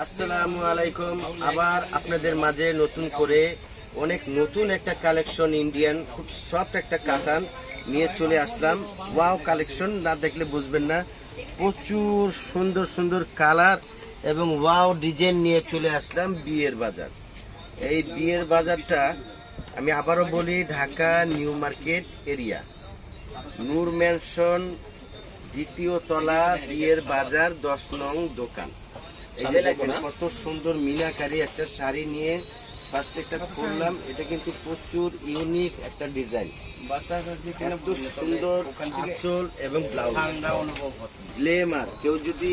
আসসালামু আলাইকুম। আবার আপনাদের মাঝে নতুন করে অনেক নতুন একটা কালেকশন ইন্ডিয়ান, খুব সফট একটা কাতান নিয়ে চলে আসলাম। ওয়াও কালেকশন, না দেখলে বুঝবেন না। প্রচুর সুন্দর সুন্দর কালার এবং ওয়াও ডিজাইন নিয়ে চলে আসলাম বিয়ের বাজার। এই বিয়ের বাজারটা আমি আবারও বলি, Dhaka new market area. Noor mansion দ্বিতীয় তলা বিয়ের বাজার, দশ নং দোকান। কত সুন্দর মিনাকারি একটা শাড়ি নিয়ে ফার্স্ট একটা করলাম। এটা কিন্তু প্রচুর ইউনিক একটা ডিজাইন এত সুন্দর আঁচল এবং ব্লাউজ গ্লেমার কেউ যদি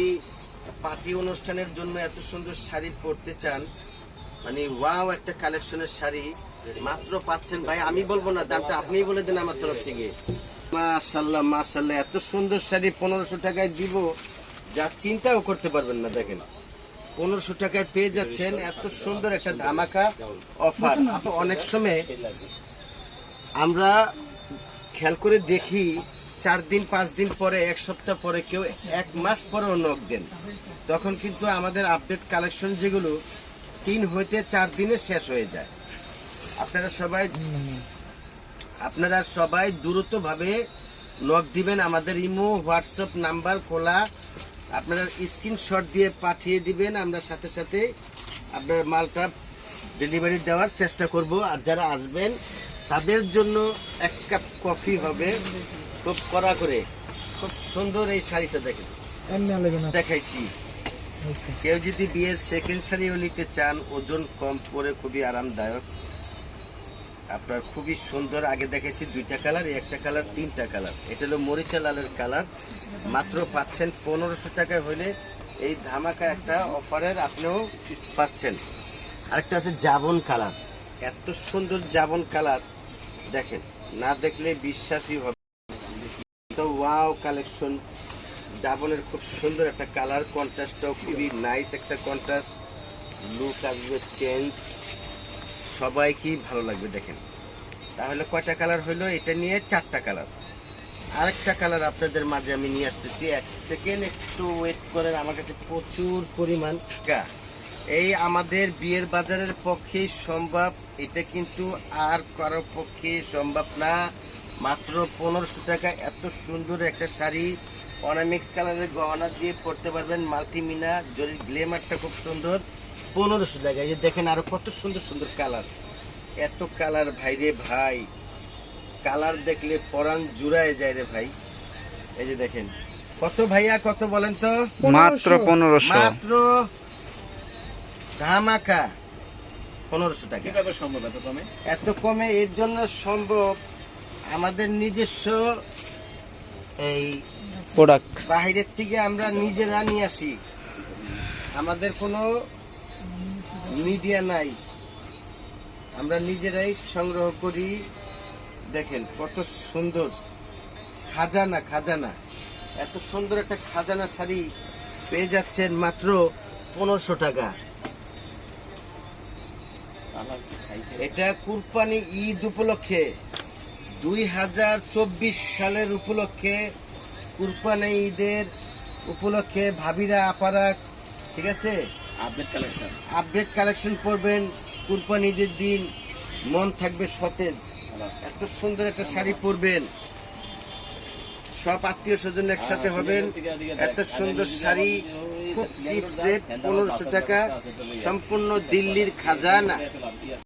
পার্টি অনুষ্ঠানের জন্য এত সুন্দর শাড়ি পরতে চান মানে ওয়াও একটা কালেকশনের শাড়ি মাত্র পাচ্ছেন। ভাই আমি বলব না দামটা আপনিই বলে দেন আমার তরফ থেকে। মাশাল্লাহ মাশাল্লাহ এত সুন্দর শাড়ি পনেরোশো টাকায় দিব যা চিন্তাও করতে পারবেন না দেখেন। পনেরোশো টাকায় পেয়ে যাচ্ছেন। এত সুন্দর একটা ধামাকা অফার। অনেক সময় আমরা খেয়াল করে দেখি, চার দিন, পাঁচ দিন পরে, এক সপ্তাহ পরে কেউ এক মাস পরেও নখ দেন। তখন কিন্তু আমাদের আপডেট কালেকশন যেগুলো, তিন হইতে চার দিনে শেষ হয়ে যায়। আপনারা সবাই আপনারা সবাই দ্রুতভাবে নক দিবেন। আমাদের ইমো, হোয়াটসঅ্যাপ নাম্বার খোলা আপনারা স্ক্রিনশট দিয়ে পাঠিয়ে দিবেন আমরা সাথে সাথে আপনার মালটা ডেলিভারি দেওয়ার চেষ্টা করব। আর যারা আসবেন তাদের জন্য এক কাপ কফি হবে। খুব কড়া করে। খুব সুন্দর এই শাড়িটা দেখেন। দেখাইছি। কেউ যদি বিয়ের সেকেন্ড শাড়িও নিতে চান ওজন কম পরে খুবই আরামদায়ক। আপনার খুবই সুন্দর, আগে দেখেছি দুইটা কালার একটা কালার, তিনটা কালার। এটা হলো মরিচা লালের কালার। মাত্র পাচ্ছেন পনেরোশো টাকা হলে এই ধামাকা একটা অফারের আপনিও পাচ্ছেন। আরেকটা আছে জাবন কালার। এত সুন্দর জাবন কালার, দেখেন, না দেখলে বিশ্বাসই হবে তো ওয়াও কালেকশন, জাবনের খুব সুন্দর একটা কালার, কন্ট্রাস্টটাও খুবই নাইস একটা কন্ট্রাস্ট। লুক আসবে চেঞ্জ সবাইকেই ভালো লাগবে, দেখেন। তাহলে কয়টা কালার হলো এটা নিয়ে চারটা কালার। আরেকটা কালার আপনাদের মাঝে আমি নিয়ে আসতেছি। এক সেকেন্ড, একটু ওয়েট করেন, আমার কাছে প্রচুর পরিমাণ টাকা। এই আমাদের বিয়ের বাজারের পক্ষে সম্ভব, এটা কিন্তু আর কারোর পক্ষে সম্ভব না। মাত্র পনেরোশো টাকা, এত সুন্দর একটা শাড়ি। অনামিক্স কালারের গহনা দিয়ে পরতে পারবেন মাল্টিমিনা জরির গ্লেমারটা খুব সুন্দর। পনেরোশো টাকা। এই যে দেখেন আরও কত সুন্দর সুন্দর কালার। এত কালার ভাই রে ভাই। কালার দেখলে পরাণ জুড়ায় যায় রে ভাই। এই যে দেখেন। কত ভাইয়া কত বলেন তো? মাত্র পনেরোশো। মাত্র ধামাকা পনেরোশো টাকা। সম্ভব এত কমে? এত কমে এর জন্য সম্ভব আমাদের নিজস্ব এই প্রোডাক্ট বাহিরের থেকে আমরা নিজেরা নিয়ে আসি। আমাদের কোনো মিডিয়া নাই। আমরা নিজেরাই সংগ্রহ করি। দেখেন কত সুন্দর। খাজানা খাজানা। এত সুন্দর একটা খাজানা শাড়ি পেয়ে যাচ্ছেন মাত্র পনেরোশো টাকা। এটা কুরবানি ঈদ উপলক্ষে, দুই হাজার চব্বিশ সালের উপলক্ষে, কুরবানি ঈদের উপলক্ষে ভাবিরা আপারা, ঠিক আছে? আপডেট কালেকশন আপডেট কালেকশন করবেন কুরবানি ঈদের দিন মন থাকবে সতেজ। এত সুন্দর একটা শাড়ি পরবেন। সব আত্মীয় স্বজন একসাথে হবেন। এত সুন্দর শাড়ি খুব চিপ রেট পনেরোশো টাকা। সম্পূর্ণ দিল্লির খাজানা।